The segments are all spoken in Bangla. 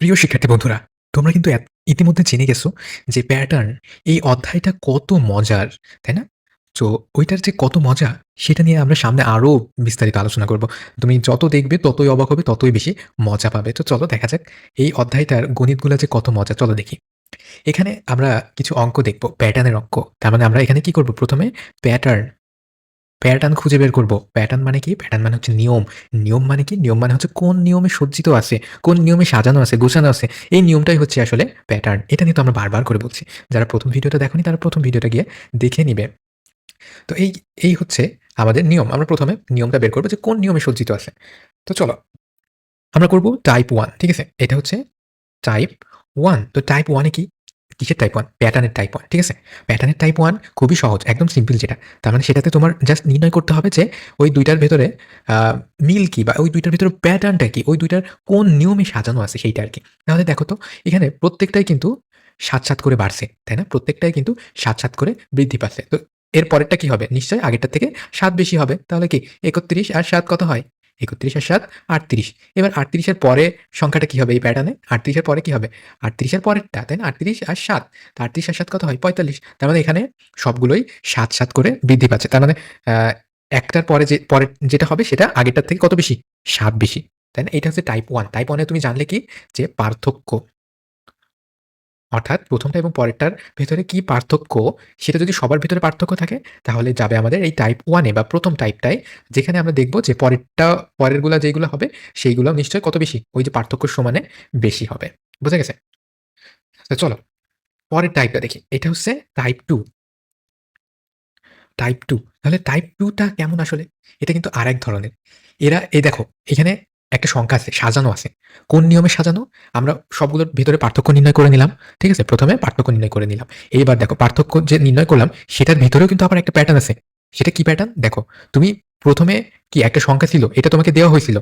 প্রিয় শিক্ষার্থী বন্ধুরা, তোমরা কিন্তু ইতিমধ্যে জেনে গেছো যে প্যাটার্ন এই অধ্যায়টা কত মজার, তাই না? তো ওইটার যে কত মজা, সেটা নিয়ে আমরা সামনে আরও বিস্তারিত আলোচনা করব। তুমি যত দেখবে, ততই অবাক হবে, ততই বেশি মজা পাবে। তো চলো দেখা যাক এই অধ্যায়টার গণিতগুলো যে কত মজা, চলো দেখি। এখানে আমরা কিছু অঙ্ক দেখব প্যাটার্নের অঙ্ক। তার মানে আমরা এখানে কি করব? প্রথমে প্যাটার্ন প্যাটার্ন খুঁজে বের করব। প্যাটার্ন মানে কি? প্যাটার্ন মানে হচ্ছে নিয়ম। নিয়ম মানে কি? নিয়ম মানে হচ্ছে কোন নিয়মে সজ্জিত আছে, কোন নিয়মে সাজানো আছে, গোছানো আছে। এই নিয়মটাই হচ্ছে আসলে প্যাটার্ন এটা নিয়ে তো আমরা বারবার করে বলছি। যারা প্রথম ভিডিওটা দেখনি, তারা প্রথম ভিডিওটা গিয়ে দেখে নিবে। তো এই এই হচ্ছে আমাদের নিয়ম। আমরা প্রথমে নিয়মটা বের করব যে কোন নিয়মে সজ্জিত আছে। তো চলো, আমরা করব টাইপ ওয়ান ঠিক আছে? এটা হচ্ছে টাইপ ওয়ান তো টাইপ ওয়ানে কি? কিসের টাইপ ওয়ান প্যাটার্নের টাইপ ওয়ান ঠিক আছে? প্যাটার্নের টাইপ ওয়ান খুবই সহজ, একদম সিম্পল যেটা। তার মানে সেটাতে তোমার জাস্ট নির্ণয় করতে হবে যে ওই দুইটার ভেতরে মিল কি বা ওই দুইটার ভিতরে প্যাটার্নটা কি, ওই দুইটার কোন নিয়মে সাজানো আছে সেইটা আর কি। তাহলে দেখো তো, এখানে প্রত্যেকটাই কিন্তু সাত সাত করে বাড়ছে, তাই না? প্রত্যেকটাই কিন্তু সাত সাত করে বৃদ্ধি পাচ্ছে। তো এর পরেরটা কি হবে? নিশ্চয়ই আগেরটার থেকে সাত বেশি হবে। তাহলে কি? একত্রিশ আর সাত কত হয়? একত্রিশ আর সাত, আটত্রিশ। এবার আটত্রিশের পরে সংখ্যাটা কী হবে এই প্যাটার্নে আটত্রিশের পরে কী হবে? আটত্রিশের পরেরটা, তাই না? আটত্রিশ আর সাত। তা আটত্রিশ আর সাত কত হয়? পঁয়তাল্লিশ। তার মানে এখানে সবগুলোই সাত সাত করে বৃদ্ধি পাচ্ছে। তার মানে একটার পরে যে, পরে যেটা হবে সেটা আগেরটার থেকে কত বেশি? সাত বেশি। তাই না? এটা হচ্ছে টাইপ ওয়ান টাইপ ওয়ানে তুমি জানলে কি? যে পার্থক্য অর্থাৎ প্রথমটা এবং পরেরটার ভেতরে কি পার্থক্য, সেটা যদি সবার ভেতরে পার্থক্য থাকে, তাহলে যাবে আমাদের এই টাইপ ওয়ানে বা প্রথম টাইপটায় যেখানে আমরা দেখব যে পরেরটা, পরেরগুলা যেগুলো হবে সেইগুলো নিশ্চয়ই কত বেশি? ওই যে পার্থক্য সমানে বেশি হবে। বুঝে গেছে? চলো, পরের টাইপটা দেখি। এটা হচ্ছে টাইপ টু টাইপ টু তাহলে টাইপ টুটা কেমন আসলে? এটা কিন্তু আরেক ধরনের। এরা, এই দেখো, এখানে একটা সংখ্যা আছে, সাজানো আছে। কোন নিয়মে সাজানো? আমরা সবগুলোর ভিতরে পার্থক্য নির্ণয় করে নিলাম, ঠিক আছে? প্রথমে পার্থক্য নির্ণয় করে নিলাম। এইবার দেখো, পার্থক্য যে নির্ণয় করলাম, সেটার ভিতরেও কিন্তু আবার একটা প্যাটার্ন আছে। সেটা কি প্যাটার্ন দেখো, তুমি প্রথমে কি একটা সংখ্যা ছিল, এটা তোমাকে দেওয়া হয়েছিল।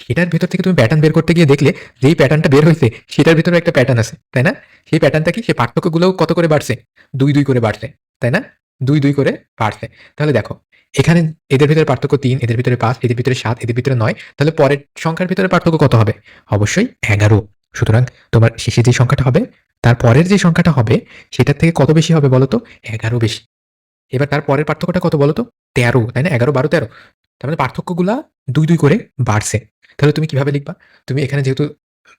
সেটার ভেতর থেকে তুমি প্যাটার্ন বের করতে গিয়ে দেখলে, যেই প্যাটার্নটা বের হয়েছে, সেটার ভিতরে একটা প্যাটার্ন আছে, তাই না? সেই প্যাটার্নটা কি? সেই পার্থক্যগুলোও কত করে বাড়ছে? দুই দুই করে বাড়ছে, তাই না? দুই দুই করে বাড়ছে। তাহলে দেখো, এখানে এদের ভিতরে পার্থক্য তিন, এদের ভিতরে পাঁচ, এদের ভিতরে সাত, এদের ভিতরে নয়, তাহলে পরের সংখ্যার ভিতরে পার্থক্য কত হবে? অবশ্যই এগারো। সুতরাং তোমার শেষে যে সংখ্যাটা হবে, তার পরের যে সংখ্যাটা হবে, সেটার থেকে কত বেশি হবে বলতো? এগারো বেশি। এবার তার পরের পার্থক্যটা কত বলো তো তেরো, তাই না? এগারো, বারো, তেরো। তার মানে পার্থক্যগুলা দুই দুই করে বাড়ছে। তাহলে তুমি কীভাবে লিখবা? তুমি এখানে যেহেতু,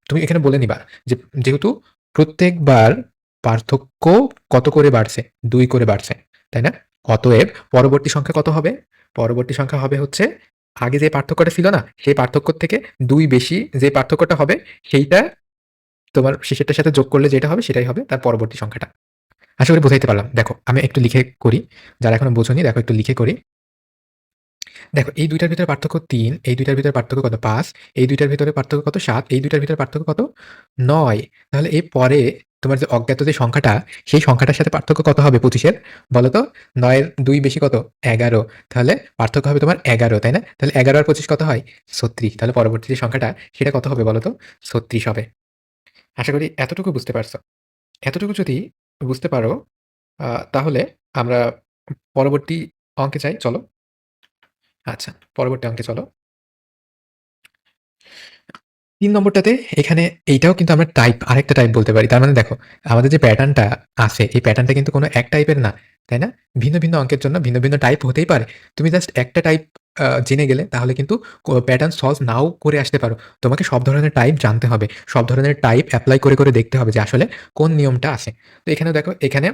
তুমি এখানে বলে নিবা যে, যেহেতু প্রত্যেকবার পার্থক্য কত করে বাড়ছে? দুই করে বাড়ছে। তাই না? অতএব পরবর্তী সংখ্যা কত হবে? পরবর্তী সংখ্যা হবে হচ্ছে, আগে যে পার্থক্যটা ছিল না, সেই পার্থক্য থেকে দুই বেশি যে পার্থক্যটা হবে, সেইটা তোমার শেষেরটার সাথে যোগ করলে যেটা হবে, সেটাই হবে তার পরবর্তী সংখ্যাটা। আশা করি বোঝাইতে পারলাম। দেখো, আমি একটু লিখে করি। যারা এখনও বোঝনি, দেখো একটু লিখে করি। দেখো, এই দুইটার ভিতরে পার্থক্য তিন, এই দুইটার ভিতরে পার্থক্য কত পাঁচ, এই দুইটার ভিতরে পার্থক্য কত সাত, এই দুইটার ভিতরে পার্থক্য কত নয়। তাহলে এই পরে তোমার যে অজ্ঞাত যে সংখ্যাটা, সেই সংখ্যাটার সাথে পার্থক্য কত হবে পঁচিশের? বলো তো নয়ের দুই বেশি কত? এগারো। তাহলে পার্থক্য হবে তোমার এগারো, তাই না? তাহলে এগারো আর পঁচিশ কত হয়? ছত্রিশ। তাহলে পরবর্তী যে সংখ্যাটা, সেটা কত হবে বলো তো ছত্রিশ হবে। আশা করি এতটুকু বুঝতে পারছ। এতটুকু যদি বুঝতে পারো তাহলে আমরা পরবর্তী অঙ্কে যাই, চলো। আচ্ছা পরবর্তী অঙ্কে চলো। তিন নম্বরটাতে এখানে এইটাও কিন্তু আমরা টাইপ আরেকটা টাইপ বলতে পারি। তার মানে দেখো, আমাদের যে প্যাটার্নটা আছে, এই প্যাটার্নটা কিন্তু কোনো এক টাইপের না, তাই না? ভিন্ন ভিন্ন অঙ্কের জন্য ভিন্ন ভিন্ন টাইপ হতেই পারে। তুমি জাস্ট একটা টাইপ জেনে গেলে তাহলে কিন্তু প্যাটার্ন সলভ নাও করে আসতে পারো। তোমাকে সব ধরনের টাইপ জানতে হবে। সব ধরনের টাইপ অ্যাপ্লাই করে করে দেখতে হবে যে আসলে কোন নিয়মটা আছে। তো এখানে দেখো, এখানে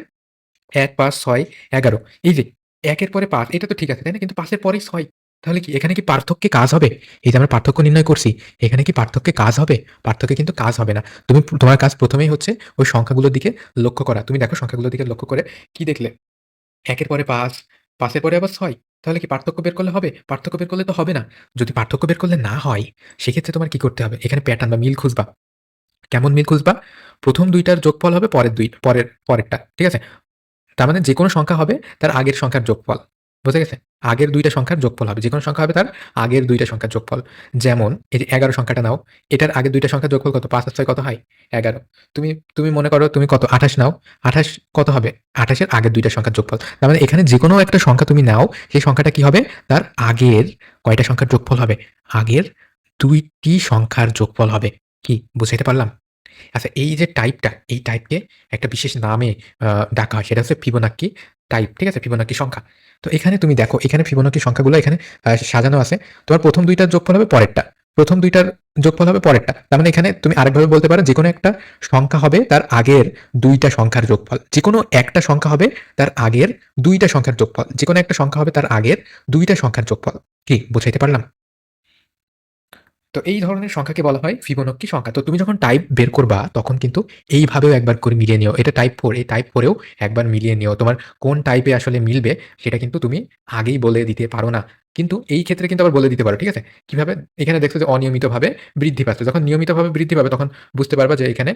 এক পাঁচ ছয় এগারো। এই যে, একের পরে পাঁচ, এটা তো ঠিক আছে, তাই না? কিন্তু পাঁচের পরেই ছয় তাহলে কি এখানে কি পার্থক্যে কাজ হবে? এই যে আমরা পার্থক্য নির্ণয় করছি, এখানে কি পার্থক্যে কাজ হবে? পার্থক্যে কিন্তু কাজ হবে না। তুমি তোমার কাজ প্রথমেই হচ্ছে ওই সংখ্যাগুলোর দিকে লক্ষ্য করা। তুমি দেখো সংখ্যাগুলোর দিকে লক্ষ্য করে কি দেখলে? একের পরে পাঁচ, পাঁচের পরে আবার ছয়। তাহলে কি পার্থক্য বের করলে হবে? পার্থক্য বের করলে তো হবে না। যদি পার্থক্য বের করলে না হয়, সেক্ষেত্রে তোমার কি করতে হবে? এখানে প্যাটার্ন বা মিল খুঁজবা। কেমন মিল খুঁজবা? প্রথম দুইটার যোগফল হবে পরের দুই, পরের, পরেরটা, ঠিক আছে? তার মানে যে কোনো সংখ্যা হবে তার আগের সংখ্যার যোগফল, বুঝে গেছে? আগের দুইটা সংখ্যার যোগফল হবে। যে কোনো সংখ্যা হবে তার আগের দুইটা সংখ্যার যোগফল। যেমন এই যে এগারো সংখ্যাটা নাও এটার আগের দুইটা সংখ্যার যোগফল কত? পাঁচ ছয় কত হয়? এগারো। তুমি তুমি মনে করো তুমি কত? আঠাশ নাও। আঠাশ কত হবে? আঠাশের আগের দুইটা সংখ্যার যোগফল। তার মানে এখানে যে কোনো একটা সংখ্যা তুমি নাও সেই সংখ্যাটা কি হবে? তার আগের কয়টা সংখ্যার যোগফল হবে? আগের দুইটি সংখ্যার যোগফল হবে। কি? বুঝাইতে পারলাম? আচ্ছা এই যে টাইপটা, এই টাইপকে একটা বিশেষ নামে ডাকা হয়। সেটা হচ্ছে ফিবোনাক্কি টাইপ। ঠিক আছে? ফিবোনাকি সংখ্যা। তো এখানে তুমি দেখো, এখানে ফিবোনাকি সংখ্যাগুলো এখানে সাজানো আছে। তোমার ১ম ২ টার যোগফল হবে পরেরটা। প্রথম দুইটার যোগফল হবে পরেরটা। তার মানে এখানে তুমি আরেকভাবে বলতে পারো যে কোনো একটা সংখ্যা হবে তার আগের দুইটা সংখ্যার যোগফল। যে কোনো একটা সংখ্যা হবে তার আগের দুইটা সংখ্যার যোগফল। যে কোনো একটা সংখ্যা হবে তার আগের দুইটা সংখ্যার যোগফল। কি বুঝাইতে পারলাম? তো এই ধরনের সংখ্যাকে বলা হয় ফিবোনাক্কি সংখ্যা। তো তুমি যখন টাইপ বের করবা, তখন কিন্তু এইভাবেও একবার করে মিলিয়ে নিও। এটা টাইপ 4 এই টাইপ 4 এও একবার মিলিয়ে নিও। তোমার কোন টাইপে আসলে মিলবে, সেটা কিন্তু তুমি আগেই বলে দিতে পারো না। কিন্তু এই ক্ষেত্রে কিন্তু আবার বলে দিতে পারো। ঠিক আছে? কীভাবে? এখানে দেখছ যে অনিয়মিতভাবে বৃদ্ধি পাচ্ছে। যখন নিয়মিতভাবে বৃদ্ধি পাবে, তখন বুঝতে পারবা যে এখানে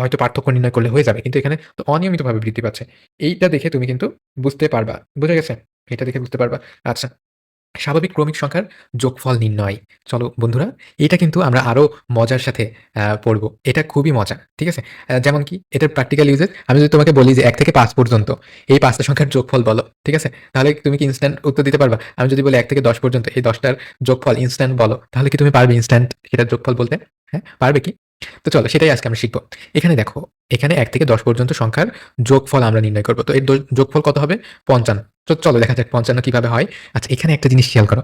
হয়তো পার্থক্য নির্ণয় করলে হয়ে যাবে। কিন্তু এখানে তো অনিয়মিতভাবে বৃদ্ধি পাচ্ছে। এইটা দেখে তুমি কিন্তু বুঝতে পারবা। বুঝে গেছে? এটা দেখে বুঝতে পারবা। আচ্ছা। স্বাভাবিক ক্রমিক সংখ্যার যোগফল নির্ণয়। চলো বন্ধুরা, এটা কিন্তু আমরা আরও মজার সাথে পড়ব। এটা খুবই মজা। ঠিক আছে? যেমন কি এটার প্র্যাকটিক্যাল ইউজেস আমি যদি তোমাকে বলি যে এক থেকে পাঁচ পর্যন্ত এই পাঁচটা সংখ্যার যোগফল বলো। ঠিক আছে? তাহলে তুমি কি ইনস্ট্যান্ট উত্তর দিতে পারবা? আমি যদি বলি এক থেকে ১০ পর্যন্ত এই দশটার যোগফল ইনস্ট্যান্ট বলো। তাহলে কি তুমি পারবে ইনস্ট্যান্ট এটার যোগফল বলতে? হ্যাঁ? পারবে কি? তো চলো সেটাই আজকে আমরা শিখব। এখানে দেখো, এখানে এক থেকে ১০ পর্যন্ত সংখ্যার যোগফল আমরা নির্ণয় করব তো এর যোগফল কত হবে? ৫৫ তো চলো দেখা যাক ৫৫ কীভাবে হয়। আচ্ছা এখানে একটা জিনিস খেয়াল করো।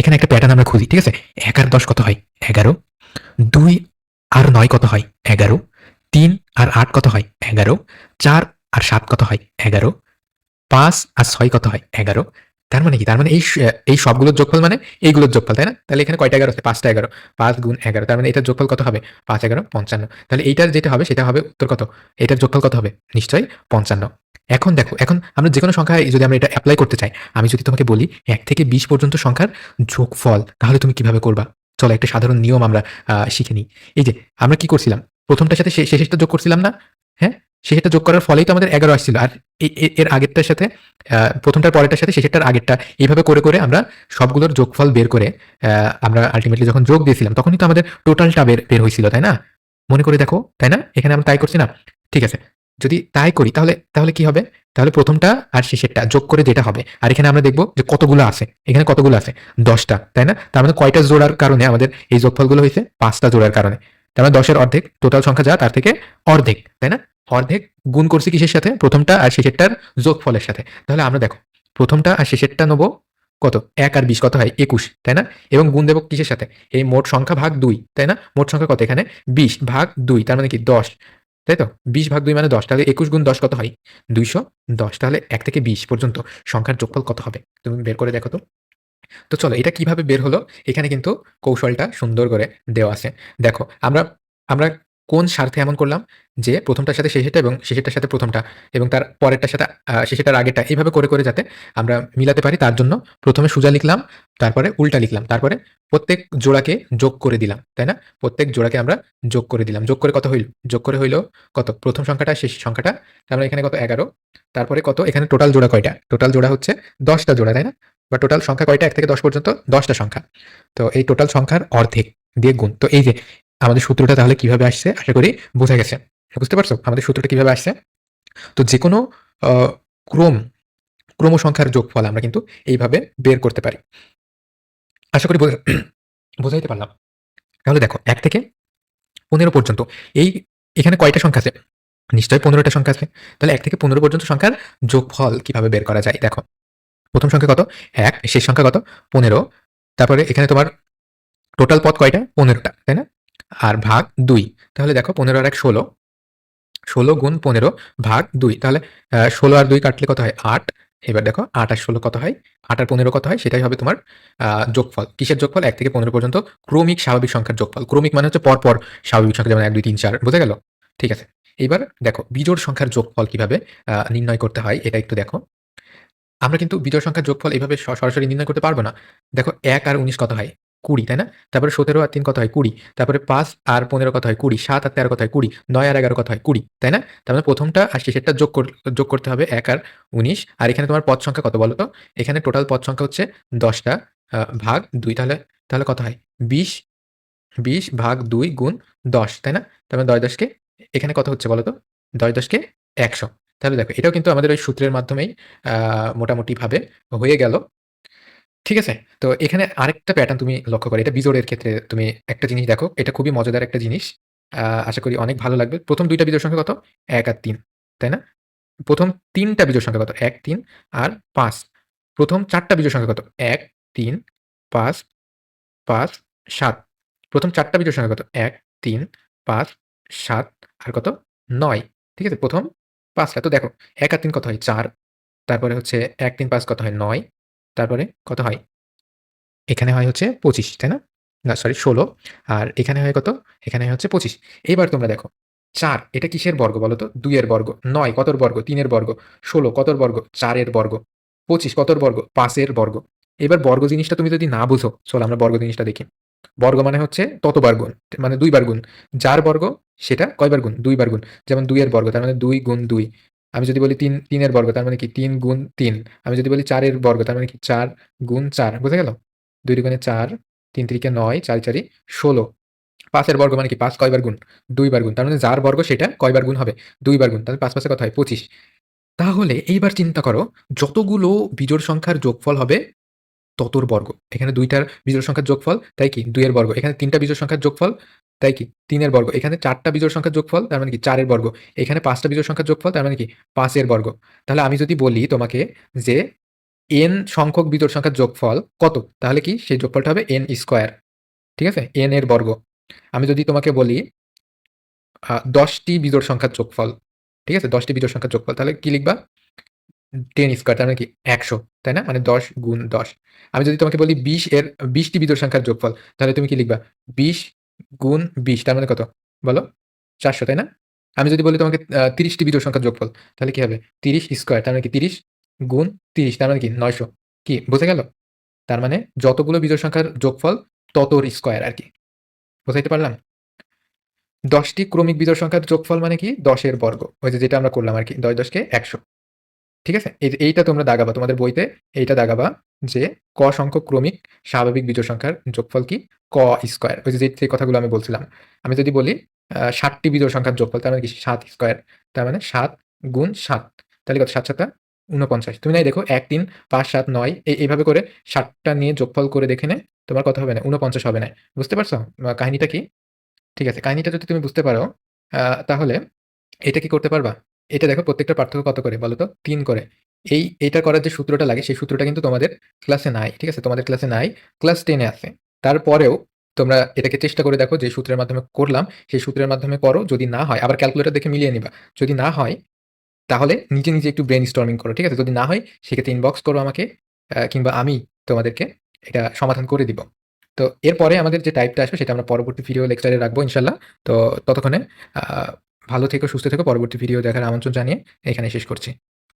এখানে একটা প্যাটার্ন আমরা খুঁজি। ঠিক আছে? ১ আর ১০ কত হয়? ১১ ২ আর নয় কত হয়? ১১ ৩ আর আট কত হয়? ১১ ৪ আর সাত কত হয়? ১১ ৫ আর ছয় কত হয়? ১১ তার মানে কি? তার মানে এই এই সবগুলোর যোগফল মানে এইগুলোর যোগফল, তাই না? তাহলে এখানে কয়টা ১১ আছে? পাঁচটা এগারো পাঁচ গুণ ১১ তার মানে এটার যোগফল কত হবে? ৫ ১১ ৫৫ তাহলে এইটার যেটা হবে সেটা হবে উত্তর কত? এটার যোগফল কত হবে? নিশ্চয়ই ৫৫ এখন দেখো, এখন আমরা যেকোনো সংখ্যায় যদি আমরা এটা অ্যাপ্লাই করতে চাই, আমি যদি তোমাকে বলি ১ থেকে ২০ পর্যন্ত সংখ্যার যোগফল, তাহলে তুমি কীভাবে করবা? চলো একটা সাধারণ নিয়ম আমরা শিখে নিই। এই যে আমরা কি করছিলাম? প্রথমটার সাথে শেষেরটা যোগ করছিলাম না? হ্যাঁ? শেষেরটা যোগ করার ফলেই তো আমাদের ১১ আসছিল। আর এর আগেরটার সাথে ১ম পরেরটার সাথে শেষেরটার আগেরটা এইভাবে করে, করে আমরা সবগুলোর যোগফল বের করে আমরা আল্টিমেটলি যখন যোগ দিয়েছিলাম তখনই তো আমাদের টোটালটা বের বের হইছিল, তাই না? মনে করে দেখো, তাই না? এখানে আমরা তাই করছি না? ঠিক আছে। যদি তাই করি তাহলে, তাহলে কি হবে? তাহলে প্রথমটা আর শেষেরটা যোগ করে যেটা হবে। আর এখানে আমরা দেখব যে কতগুলো আছে। এখানে কতগুলো আছে? দশটা তাই না? তার মানে কয়টা জোড়ার কারণে আমাদের এই যোগফলগুলো হয়েছে পাঁচটা জোড়ার কারণে। তার মানে ১০ এর অর্ধেক টোটাল সংখ্যা যা তার থেকে অর্ধেক, তাই না? অর্ধেক গুণ করছি কিসের সাথে? প্রথমটা আর শেষেরটার যোগফলের সাথে। তাহলে আমরা দেখো প্রথমটা আর শেষেরটা নেব কত? এক আর ২০ কত হয়? ২১ তাই না? এবং গুণ দেব কিসের সাথে? এই মোট সংখ্যা ভাগ দুই তাই না? মোট সংখ্যা কত এখানে? ২০ ভাগ দুই তার মানে কি ১০ তাই তো? ২০ ভাগ দুই মানে ১০ তাহলে ২১ গুণ ১০ কত হয়? ২১০ তাহলে এক থেকে ২০ পর্যন্ত সংখ্যার যোগফল কত হবে? তুমি বের করে দেখো তো। তো চলো এটা কীভাবে বের হলো? এখানে কিন্তু কৌশলটা সুন্দর করে দেওয়া আছে। দেখো আমরা, আমরা কোন স্বার্থে এমন করলাম? যে ১ম টার সাথে শেষেরটা এবং শেষেরটার সাথে প্রথমটা এবং তার পরেরটার সাথে শেষেরটার আগেরটা এভাবে করে, করে যাতে আমরা মিলাতে পারি তার জন্য ১ম এ সোজা লিখলাম, তারপরে উল্টা লিখলাম। তারপরে প্রত্যেক জোড়াকে যোগ করে দিলাম, তাই না? প্রত্যেক জোড়াকে আমরা যোগ করে দিলাম। যোগ করে কত হইল? যোগ করে হইল কত? প্রথম সংখ্যাটা শেষ সংখ্যাটা। তার মানে এখানে কত? ১১ তারপরে কত? এখানে টোটাল জোড়া কয়টা? টোটাল জোড়া হচ্ছে দশটা জোড়া, তাই না? বা টোটাল সংখ্যা কয়টা? এক থেকে ১০ পর্যন্ত দশটা সংখ্যা। তো এই টোটাল সংখ্যার অর্ধেক দিয়ে গুণ। তো এই যে আমাদের সূত্রটা তাহলে কীভাবে আসছে? আশা করি বোঝা গেছে। বুঝতে পারছ? আমাদের সূত্রটা কীভাবে আসছে? তো যেকোনো আ ক্রম, ক্রম সংখ্যার যোগফল আমরা কিন্তু এইভাবে বের করতে পারি। আশা করি বোঝা বোঝাইতে পারলাম। তাহলে দেখো এক থেকে ১৫ পর্যন্ত এই এখানে কয়টা সংখ্যা আছে? নিশ্চয়ই পনেরোটা সংখ্যা আছে। তাহলে এক থেকে ১৫ পর্যন্ত সংখ্যার যোগফল কীভাবে বের করা যায়? দেখো। প্রথম সংখ্যা কত? এক শেষ সংখ্যা কত? ১৫ তারপরে এখানে তোমার টোটাল পদ কয়টা? পনেরোটা তাই না? আর ভাগ দুই তাহলে দেখো ১৫ আর ১ ১৬ ১৬ গুণ ১৫ ভাগ দুই তাহলে ষোলো আর দুই কাটলে কত হয়? আট এবার দেখো আট আর ১৬ কত হয়? আট আর ১৫ কত হয়? সেটাই হবে তোমার যোগফল। কিসের যোগফল? এক থেকে ১৫ পর্যন্ত ক্রমিক স্বাভাবিক সংখ্যার যোগফল। ক্রমিক মানে হচ্ছে পরপর স্বাভাবিক সংখ্যা যেমন ১, ২, ৩, ৪ বোঝা গেল? ঠিক আছে। এবার দেখো বিজোড় সংখ্যার যোগফল কীভাবে নির্ণয় করতে হয় এটা একটু দেখো। আমরা কিন্তু বিজোড় সংখ্যার যোগফল এইভাবে সরাসরি নির্ণয় করতে পারব না। দেখো এক আর ১৯ কত হয়? ২০ তাই না? তারপরে ১৭ আর তিন কত হয়? ২০ তারপরে পাঁচ আর ১৫ কত হয়? ২০ ৭ আর ১৩ কত হয়? ২০ ৯ আর ১১ কত হয়? ২০ তাই না? তারপরে প্রথমটা ১ম টা আর শেষেরটা যোগ কর যোগ করতে হবে এক আর ১৯ আর এখানে তোমার পদ সংখ্যা কত বলো তো? এখানে টোটাল পদ সংখ্যা হচ্ছে দশটা ভাগ দুই তাহলে, তাহলে কত হয়? বিশ বিশ ভাগ দুই গুণ ১০ তাই না? তারপরে মানে ১০ 10 কে এখানে কত হচ্ছে বলো তো? ১০ 10 কে ১০০ তাহলে দেখো এটাও কিন্তু আমাদের ওই সূত্রের মাধ্যমেই মোটামুটিভাবে হয়ে গেল। ঠিক আছে? তো এখানে আরেকটা প্যাটার্ন তুমি লক্ষ্য করো। এটা বিজোড়ের ক্ষেত্রে তুমি একটা জিনিস দেখো। এটা খুবই মজাদার একটা জিনিস। আশা করি অনেক ভালো লাগবে। ১ম ২ টা বিজোড় সংখ্যা কত? ১ আর ৩, তাই না? ১ম ৩ টা বিজোড় সংখ্যা কত? ১, ৩ আর ৫। ১ম ৪ টা বিজোড় সংখ্যা কত? ১, ৩, ৫, ৫, ৭। ১ম ৪ টা বিজোড় সংখ্যা কত? ১, ৩, ৫, ৭ আর কত? নয় ঠিক আছে? প্রথম পাঁচটা তো দেখো এক আর তিন কত হয়? চার তারপরে হচ্ছে ১, ৩, ৫ কত হয়? ৯। তারপরে কত হয়? এখানে হয় হচ্ছে ২৫, তাই না? না সরি ১৬ আর এখানে হয় কত? এখানে হয় হচ্ছে ২৫। এইবার তোমরা দেখো চার এটা কিসের বর্গ বলো তো? ২ এর বর্গ। নয় কতর বর্গ? তিনের বর্গ। ১৬ কতর বর্গ? চারের বর্গ। ২৫ কতর বর্গ? পাঁচের বর্গ। এবার বর্গ জিনিসটা তুমি যদি না বুঝো, চলো আমরা বর্গ জিনিসটা দেখি। বর্গ মানে হচ্ছে ততবার গুণ। মানে ২ বার গুণ। যার বর্গ সেটা কয়বার গুণ? ২ বার গুণ। যেমন ২ এর বর্গ তার মানে দুই গুণ ২। আমি যদি বলি তিন তিনের বর্গ তার মানে কি তিন গুণ তিন আমি যদি বলি চারের বর্গ তার মানে কি চার গুণ চার বোঝা গেল? দুই দুগুণে ৪, ৩ তিরিকে ৯, ৪ চারি ষোলো পাঁচের বর্গ মানে কি পাঁচ কয়বার গুণ? ২ বার গুণ। তার মানে যার বর্গ সেটা কয়বার গুণ হবে? ২ বার গুণ। তাহলে ৫ ৫ এ কত হয়? ২৫। তাহলে এইবার চিন্তা করো যতগুলো বিজোড় সংখ্যার যোগফল হবে ততর বর্গ। এখানে ২ টার বিজোড় সংখ্যার যোগফল, তাই কি? দুইয়ের বর্গ। এখানে ৩ টা বিজোড় সংখ্যার যোগফল, তাই কি? তিনের বর্গ। এখানে ৪ টা বিজোড় সংখ্যার যোগফল, তার মানে কি? চারের বর্গ। এখানে ৫ টা বিজোড় সংখ্যার যোগফল, তার মানে কি? পাঁচের বর্গ। তাহলে আমি যদি বলি তোমাকে যে এন সংখ্যক বিজোড় সংখ্যার যোগফল কত? তাহলে কি? সেই যোগফলটা হবে এন স্কয়ার। ঠিক আছে? এন এর বর্গ। আমি যদি তোমাকে বলি দশটি ১০ বিজোড় সংখ্যার যোগফল। ঠিক আছে? ১০ টি বিজোড় সংখ্যার যোগফল। তাহলে কি লিখবা? 10 স্কোয়ার তার মানে কি? ১০০ তাই না? মানে ১০ গুণ ১০। আমি যদি তোমাকে বলি ২০ এর ২০ টি বিজোড় সংখ্যার যোগফল, তাহলে তুমি কি লিখবা? ২০ গুণ ২০ তার মানে কত? বলো? ৪০০ তাই না? আমি যদি বলি তোমাকে আ ৩০ টি বিজোড় সংখ্যার যোগফল, তাহলে কি হবে? তিরিশ স্কোয়ার তার মানে কি? ৩০ গুণ ৩০ তার মানে কি? ৯০০ কি বোঝা গেল? তার মানে যতগুলো বিজোড় সংখ্যার যোগফল ততর স্কোয়ার আর কি বোঝাইতে পারলাম? দশটি ক্রমিক বিজোড় সংখ্যার যোগফল মানে কি? দশের বর্গ। ওই যে যেটা আমরা করলাম আরকি। ১০ ১০ কে ১০০ ঠিক আছে? এই এইটা তোমরা দাগাবা। তোমাদের বইতে এইটা দাগাবা যে ক সংখ্যক ক্রমিক স্বাভাবিক বিজোড় সংখ্যার যোগফল কি? ক স্কোয়ার ওই যে, যে কথাগুলো আমি বলছিলাম। আমি যদি বলি আ ৭ টি বিজোড় সংখ্যার যোগফল তার মানে কি? ৭ স্কয়ার। তার মানে সাত গুণ সাত তাহলে কত? ৭ ৭ ৪৯। তুমি নাই দেখো ১ ৩ ৫ ৭ ৯ এই এইভাবে করে ৭ টা নিয়ে যোগফল করে দেখে নে। তোমার কথা হবে না? ৪৯ হবে না। বুঝতে পারছ? কাহিনীটা কি? ঠিক আছে। কাহিনীটা যদি তুমি বুঝতে পারো তাহলে এটা কি করতে পারবা? এটা দেখো প্রত্যেকটা পার্থক্য কত করে বলো তো? ৩ করে। এই এটা করার যে সূত্রটা লাগে সেই সূত্রটা কিন্তু তোমাদের ক্লাসে নাই। ঠিক আছে? তোমাদের ক্লাসে নাই। ক্লাস 10 এ আছে। তারপরেও তোমরা এটাকে চেষ্টা করে দেখো যে সূত্রের মাধ্যমে করলাম, সেই সূত্রের মাধ্যমে করো। যদি না হয় আবার ক্যালকুলেটর দেখে মিলিয়ে নিবা। যদি না হয় তাহলে নিজে, নিজে একটু ব্রেন স্টর্মিং করো। ঠিক আছে? যদি না হয় সেক্ষেত্রে ইনবক্স করো আমাকে কিংবা আমি তোমাদেরকে এটা সমাধান করে দিব। তো এরপরে আমাদের যে টাইপটা আসবে সেটা আমরা পরবর্তী ভিডিও লেকচারে রাখব ইনশাল্লাহ তো ততক্ষণে ভালো থেকো, সুস্থ থেকো। পরবর্তী ভিডিও দেখার আমন্ত্রণ জানিয়ে এখানে শেষ করছি।